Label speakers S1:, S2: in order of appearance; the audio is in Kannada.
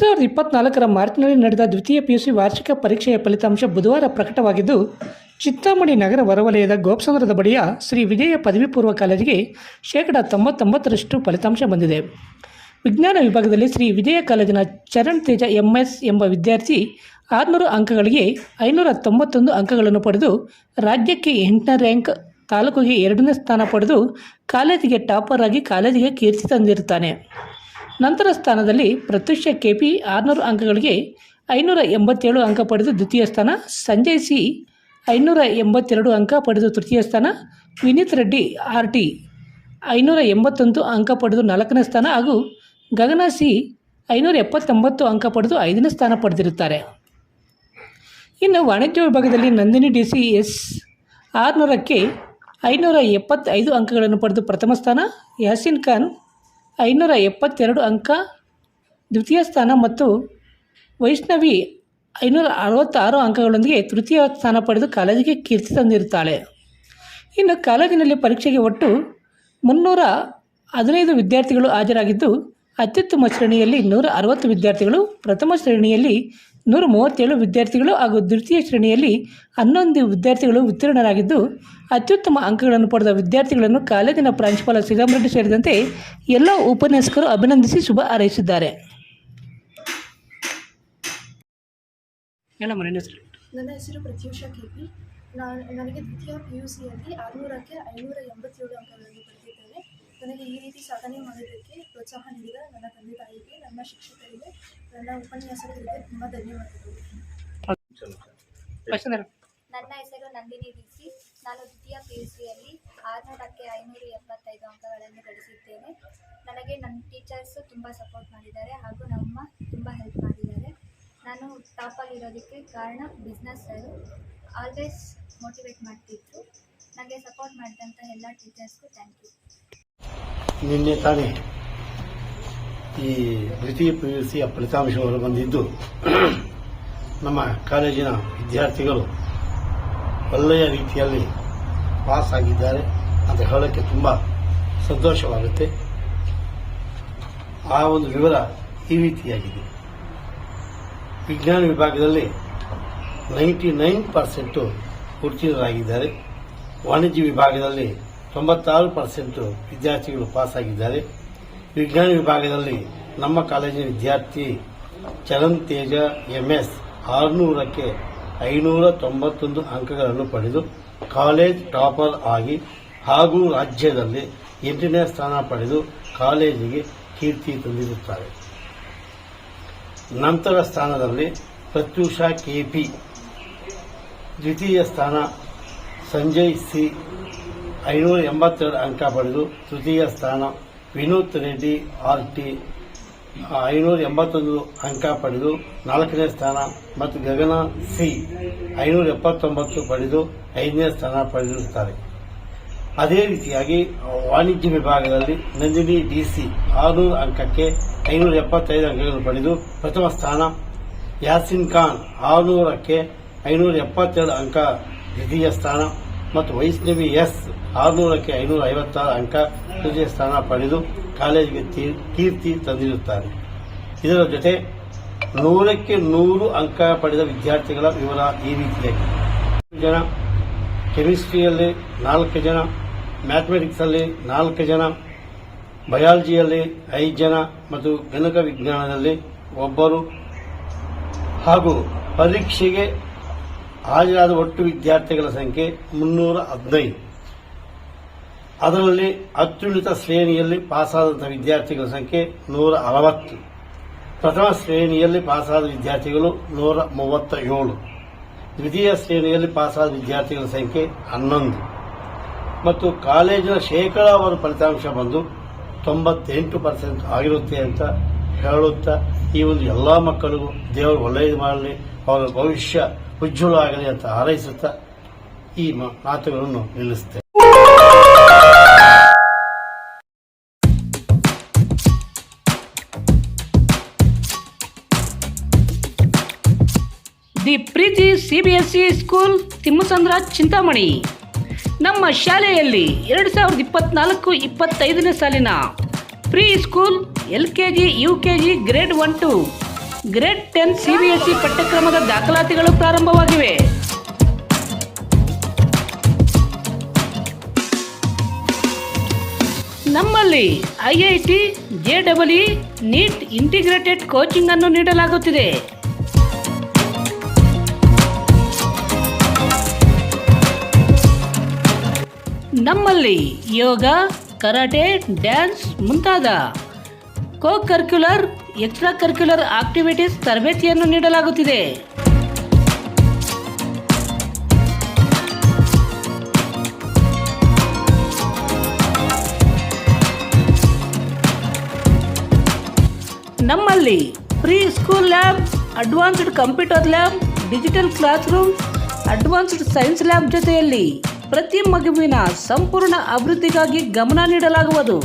S1: ಸಾವಿರದ ಇಪ್ಪತ್ನಾಲ್ಕರ ಮಾರ್ಚ್ನಲ್ಲಿ ನಡೆದ ದ್ವಿತೀಯ ಪಿಯುಸಿ ವಾರ್ಷಿಕ ಪರೀಕ್ಷೆಯ ಫಲಿತಾಂಶ ಬುಧವಾರ ಪ್ರಕಟವಾಗಿದ್ದು ಚಿಂತಾಮಣಿ ನಗರ ಹೊರವಲಯದ ಗೋಪಸಂದ್ರದ ಬಳಿಯ ಶ್ರೀ ವಿಜಯ ಪದವಿ ಪೂರ್ವ ಕಾಲೇಜಿಗೆ ಶೇಕಡ ತೊಂಬತ್ತೊಂಬತ್ತರಷ್ಟು ಫಲಿತಾಂಶ ಬಂದಿದೆ. ವಿಜ್ಞಾನ ವಿಭಾಗದಲ್ಲಿ ಶ್ರೀ ವಿಜಯ ಕಾಲೇಜಿನ ಚರಣ್ ತೇಜ ಎಂಎಸ್ ಎಂಬ ವಿದ್ಯಾರ್ಥಿ ಆರುನೂರು ಅಂಕಗಳಿಗೆ ಐನೂರ ತೊಂಬತ್ತೊಂದು ಅಂಕಗಳನ್ನು ಪಡೆದು ರಾಜ್ಯಕ್ಕೆ ಎಂಟನೇ ರ್ಯಾಂಕ್, ತಾಲೂಕಿಗೆ ಎರಡನೇ ಸ್ಥಾನ ಪಡೆದು ಕಾಲೇಜಿಗೆ ಟಾಪರ್ ಆಗಿ ಕಾಲೇಜಿಗೆ ಕೀರ್ತಿ ತಂದಿರುತ್ತಾನೆ. ನಂತರ ಸ್ಥಾನದಲ್ಲಿ ಪ್ರತ್ಯುಷ ಕೆ ಪಿ ಆರುನೂರು ಅಂಕಗಳಿಗೆ ಐನೂರ ಎಂಬತ್ತೇಳು ಅಂಕ ಪಡೆದು ದ್ವಿತೀಯ ಸ್ಥಾನ, ಸಂಜಯ್ ಸಿ ಐನೂರ ಎಂಬತ್ತೆರಡು ಅಂಕ ಪಡೆದು ತೃತೀಯ ಸ್ಥಾನ, ವಿನೀತ್ ರೆಡ್ಡಿ ಆರ್ ಟಿ ಐನೂರ ಎಂಬತ್ತೊಂದು ಅಂಕ ಪಡೆದು ನಾಲ್ಕನೇ ಸ್ಥಾನ ಹಾಗೂ ಗಗನ ಸಿ ಐನೂರ ಎಪ್ಪತ್ತೊಂಬತ್ತು ಅಂಕ ಪಡೆದು ಐದನೇ ಸ್ಥಾನ ಪಡೆದಿರುತ್ತಾರೆ. ಇನ್ನು ವಾಣಿಜ್ಯ ವಿಭಾಗದಲ್ಲಿ ನಂದಿನಿ ಡಿ ಸಿ ಎಸ್ ಆರುನೂರಕ್ಕೆ ಐನೂರ ಎಪ್ಪತ್ತೈದು ಅಂಕಗಳನ್ನು ಪಡೆದು ಪ್ರಥಮ ಸ್ಥಾನ, ಯಾಸಿನ್ ಖಾನ್ ಐನೂರ ಎಪ್ಪತ್ತೆರಡು ಅಂಕ, ದ್ವಿತೀಯ ಸ್ಥಾನ ಮತ್ತು ವೈಷ್ಣವಿ ಐನೂರ ಅರವತ್ತಾರು ಅಂಕಗಳೊಂದಿಗೆ ತೃತೀಯ ಸ್ಥಾನ ಪಡೆದು ಕಾಲೇಜಿಗೆ ಕೀರ್ತಿ ತಂದಿರುತ್ತಾಳೆ. ಇನ್ನು ಕಾಲೇಜಿನಲ್ಲಿ ಪರೀಕ್ಷೆಗೆ ಒಟ್ಟು ಮುನ್ನೂರ ಹದಿನೈದು ವಿದ್ಯಾರ್ಥಿಗಳು ಹಾಜರಾಗಿದ್ದು, ಅತ್ಯುತ್ತಮ ಶ್ರೇಣಿಯಲ್ಲಿ ನೂರ ಅರವತ್ತು ವಿದ್ಯಾರ್ಥಿಗಳು, ಪ್ರಥಮ ಶ್ರೇಣಿಯಲ್ಲಿ ನೂರ ಮೂವತ್ತೇಳು ವಿದ್ಯಾರ್ಥಿಗಳು ಹಾಗೂ ದ್ವಿತೀಯ ಶ್ರೇಣಿಯಲ್ಲಿ ಹನ್ನೊಂದು ವಿದ್ಯಾರ್ಥಿಗಳು ಉತ್ತೀರ್ಣರಾಗಿದ್ದು, ಅತ್ಯುತ್ತಮ ಅಂಕಗಳನ್ನು ಪಡೆದ ವಿದ್ಯಾರ್ಥಿಗಳನ್ನು ಕಾಲೇಜಿನ ಪ್ರಾಂಶುಪಾಲ ಶ್ರೀರಾಮರೆಡ್ಡಿ ಸೇರಿದಂತೆ ಎಲ್ಲ ಉಪನ್ಯಾಸಕರು ಅಭಿನಂದಿಸಿ ಶುಭ ಹಾರೈಸಿದ್ದಾರೆ.
S2: ನನ್ನ ಹೆಸರು? Pratyusha K P. ನಾನು ನನಗೆ ದ್ವಿತೀಯ ಪಿ ಯು ಸಿಯಲ್ಲಿ ಆರುನೂರಕ್ಕೆ ಐನೂರ ಎಂಬತ್ತೇಳು ಅಂಕಗಳನ್ನು ನನಗೆ ಈ ರೀತಿ ಸಾಧನೆ ಮಾಡೋದಕ್ಕೆ ಪ್ರೋತ್ಸಾಹ ನೀಡಿದ ನನ್ನ ತಂದೆ ತಾಯಿಗೆ ನನ್ನ ಶಿಕ್ಷಕರಿಗೆ ನನ್ನ ಉಪನ್ಯಾಸಕರಿಗೆ ತುಂಬ ಧನ್ಯವಾದಗಳು.
S1: ಫಸ್ಟ್
S3: ನನ್ನ ಹೆಸರು ನಂದಿನಿ ಡಿಸಿ ನಾನು ದ್ವಿತೀಯ ಪಿ ಯು ಸಿಯಲ್ಲಿ ಆರುನೂರಕ್ಕೆ ಐನೂರ ಎಪ್ಪತ್ತೈದು ಅಂಕಗಳನ್ನು ಗಳಿಸಿದ್ದೇನೆ. ನನಗೆ ನನ್ನ ಟೀಚರ್ಸು ತುಂಬ ಸಪೋರ್ಟ್ ಮಾಡಿದ್ದಾರೆ ಹಾಗೂ ನಮ್ಮ ತುಂಬ ಹೆಲ್ಪ್ ಮಾಡಿದ್ದಾರೆ. ನಾನು ಟಾಪಲ್ಲಿರೋದಕ್ಕೆ ಕಾರಣ ಬಿಸ್ನೆಸ್ ಸರ್. ಆಲ್ವೇಸ್ ಮೋಟಿವೇಟ್ ಮಾಡ್ತಿದ್ರು. ನನಗೆ ಸಪೋರ್ಟ್ ಮಾಡಿದಂಥ ಎಲ್ಲ ಟೀಚರ್ಸ್ಗೂ ಥ್ಯಾಂಕ್ ಯು.
S4: ನಿನ್ನೆ ತಾನೇ ಈ ದ್ವಿತೀಯ ಪಿ ಯು ಸಿಯ ಫಲಿತಾಂಶಗಳು ಬಂದಿದ್ದು, ನಮ್ಮ ಕಾಲೇಜಿನ ವಿದ್ಯಾರ್ಥಿಗಳು ಒಳ್ಳೆಯ ರೀತಿಯಲ್ಲಿ ಪಾಸ್ ಆಗಿದ್ದಾರೆ ಅಂತ ಹೇಳೋಕ್ಕೆ ತುಂಬ ಸಂತೋಷವಾಗುತ್ತೆ. ಆ ಒಂದು ವಿವರ ಈ ರೀತಿಯಾಗಿದೆ. ವಿಜ್ಞಾನ ವಿಭಾಗದಲ್ಲಿ ನೈಂಟಿ ನೈನ್ ಪರ್ಸೆಂಟು ಉತ್ತೀರ್ಣರಾಗಿದ್ದಾರೆ. ವಾಣಿಜ್ಯ ವಿಭಾಗದಲ್ಲಿ ತೊಂಬತ್ತಾರು ಪರ್ಸೆಂಟು ವಿದ್ಯಾರ್ಥಿಗಳು ಪಾಸ್ ಆಗಿದ್ದಾರೆ ವಿಜ್ಞಾನ ವಿಭಾಗದಲ್ಲಿ ನಮ್ಮ ಕಾಲೇಜಿನ ವಿದ್ಯಾರ್ಥಿ ಚರಣ್ ತೇಜ ಎಂಎಸ್ ಆರುನೂರಕ್ಕೆ ಐನೂರ ತೊಂಬತ್ತೊಂದು ಅಂಕಗಳನ್ನು ಪಡೆದು ಕಾಲೇಜ್ ಟಾಪರ್ ಆಗಿ ಹಾಗೂ ರಾಜ್ಯದಲ್ಲಿ ಎಂಟನೇ ಸ್ಥಾನ ಪಡೆದು ಕಾಲೇಜಿಗೆ ಕೀರ್ತಿ ತಂದಿರುತ್ತಾರೆ. ನಂತರ ಸ್ಥಾನದಲ್ಲಿ ಪ್ರತ್ಯೂಷ ಕೆಪಿ ದ್ವಿತೀಯ ಸ್ಥಾನ ಸಂಜಯ್ ಸಿ ಐನೂರ ಎಂಬತ್ತೆರಡು ಅಂಕ ಪಡೆದು ತೃತೀಯ ಸ್ಥಾನ ವಿನೂತ್ ರೆಡ್ಡಿ ಆರ್ ಟಿ ಐನೂರ ಎಂಬತ್ತೊಂದು ಅಂಕ ಪಡೆದು ನಾಲ್ಕನೇ ಸ್ಥಾನ ಮತ್ತು ಗಗನ ಸಿ ಐನೂರ ಎಪ್ಪತ್ತೊಂಬತ್ತು ಪಡೆದು ಐದನೇ ಸ್ಥಾನ ಪಡೆದಿರುತ್ತಾರೆ. ಅದೇ ರೀತಿಯಾಗಿ ವಾಣಿಜ್ಯ ವಿಭಾಗದಲ್ಲಿ ನಂದಿನಿ ಡಿಸಿ ಆರುನೂರು ಅಂಕಕ್ಕೆ ಐನೂರ ಎಪ್ಪತ್ತೈದು ಅಂಕಗಳನ್ನು ಪಡೆದು ಪ್ರಥಮ ಸ್ಥಾನ ಯಾಸಿನ್ ಖಾನ್ ಆರುನೂರಕ್ಕೆ ಐನೂರ ಎಪ್ಪತ್ತೆರಡು ಅಂಕ ದ್ವಿತೀಯ ಸ್ಥಾನ ಮತ್ತು ವೈಷ್ಣವಿ ಎಸ್ ಆರುನೂರಕ್ಕೆ ಐನೂರ ಐವತ್ತಾರು ಅಂಕ ತೃತೀಯ ಸ್ಥಾನ ಪಡೆದು ಕಾಲೇಜಿಗೆ ಕೀರ್ತಿ ತಂದಿರುತ್ತಾರೆ. ಇದರ ಜೊತೆ ನೂರಕ್ಕೆ ನೂರು ಅಂಕ ಪಡೆದ ವಿದ್ಯಾರ್ಥಿಗಳ ವಿವರ ಈ ರೀತಿಯಾಗಿದೆ ಜನ, ಕೆಮಿಸ್ಟ್ರಿಯಲ್ಲಿ ನಾಲ್ಕು ಜನ, ಮ್ಯಾಥಮೆಟಿಕ್ಸಲ್ಲಿ ನಾಲ್ಕು ಜನ, ಬಯಾಲಜಿಯಲ್ಲಿ ಐದು ಜನ ಮತ್ತು ಗಣಕ ವಿಜ್ಞಾನದಲ್ಲಿ ಒಬ್ಬರು. ಹಾಗೂ ಪರೀಕ್ಷೆಗೆ ಹಾಜರಾದ ಒಟ್ಟು ವಿದ್ಯಾರ್ಥಿಗಳ ಸಂಖ್ಯೆ ಮುನ್ನೂರ ಹದಿನೈದು. ಅದರಲ್ಲಿ ಅತ್ಯುನ್ನತ ಶ್ರೇಣಿಯಲ್ಲಿ ಪಾಸಾದಂತಹ ವಿದ್ಯಾರ್ಥಿಗಳ ಸಂಖ್ಯೆ ನೂರ ಅರವತ್ತು. ಪ್ರಥಮ ಶ್ರೇಣಿಯಲ್ಲಿ ಪಾಸಾದ ವಿದ್ಯಾರ್ಥಿಗಳು ನೂರ ಮೂವತ್ತ ಏಳು ದ್ವಿತೀಯ ಶ್ರೇಣಿಯಲ್ಲಿ ಪಾಸಾದ ವಿದ್ಯಾರ್ಥಿಗಳ ಸಂಖ್ಯೆ ಹನ್ನೊಂದು. ಮತ್ತು ಕಾಲೇಜಿನ ಶೇಕಡಾವಾರು ಫಲಿತಾಂಶ ಬಂದು ತೊಂಬತ್ತೆಂಟು ಪರ್ಸೆಂಟ್ ಆಗಿರುತ್ತೆ ಅಂತ ಹೇಳುತ್ತಾ, ಈ ಒಂದು ಎಲ್ಲ ಮಕ್ಕಳಿಗೂ ದೇವರು ಒಳ್ಳೆಯದು ಮಾಡಲಿ, ಅವರ ಭವಿಷ್ಯ ಉಜ್ವಲ ಆಗಲಿ ಅಂತ ಹಾರೈಸುತ್ತಾ ಈ ಮಾತುಗಳನ್ನು ನಿಲ್ಲಿಸುತ್ತೆ
S1: the Preethi CBSE school Thimmasandra Chintamani. ನಮ್ಮ ಶಾಲೆಯಲ್ಲಿ ಎರಡು ಸಾವಿರದ ಇಪ್ಪತ್ನಾಲ್ಕು ಇಪ್ಪತ್ತೈದನೇ ಸಾಲಿನ pre school L K G U K G grade one, two. Grade ten C B S C ಪಠ್ಯಕ್ರಮದ ದಾಖಲಾತಿಗಳು ಪ್ರಾರಂಭವಾಗಿವೆ. ನಮ್ಮಲ್ಲಿ I I T, J double E, NEET integrated coaching ಅನ್ನು ನೀಡಲಾಗುತ್ತಿದೆ. ನಮ್ಮಲ್ಲಿ ಯೋಗ, ಕರಾಟೆ, ಡ್ಯಾನ್ಸ್ ಮುಂತಾದ ಕೋ ಕರ್ಕ್ಯುಲರ್ ಎಕ್ಸ್ಟ್ರಾ ಕರ್ಕ್ಯುಲರ್ ಆಕ್ಟಿವಿಟೀಸ್ ತರಬೇತಿಯನ್ನು ನೀಡಲಾಗುತ್ತಿದೆ. ನಮ್ಮಲ್ಲಿ pre school lab, advanced computer lab, digital classroom advanced science lab ಜೊತೆಯಲ್ಲಿ ಪ್ರತಿ ಮಗುವಿನ ಸಂಪೂರ್ಣ ಅಭಿವೃದ್ಧಿಗಾಗಿ ಗಮನ ನೀಡಲಾಗುವುದು.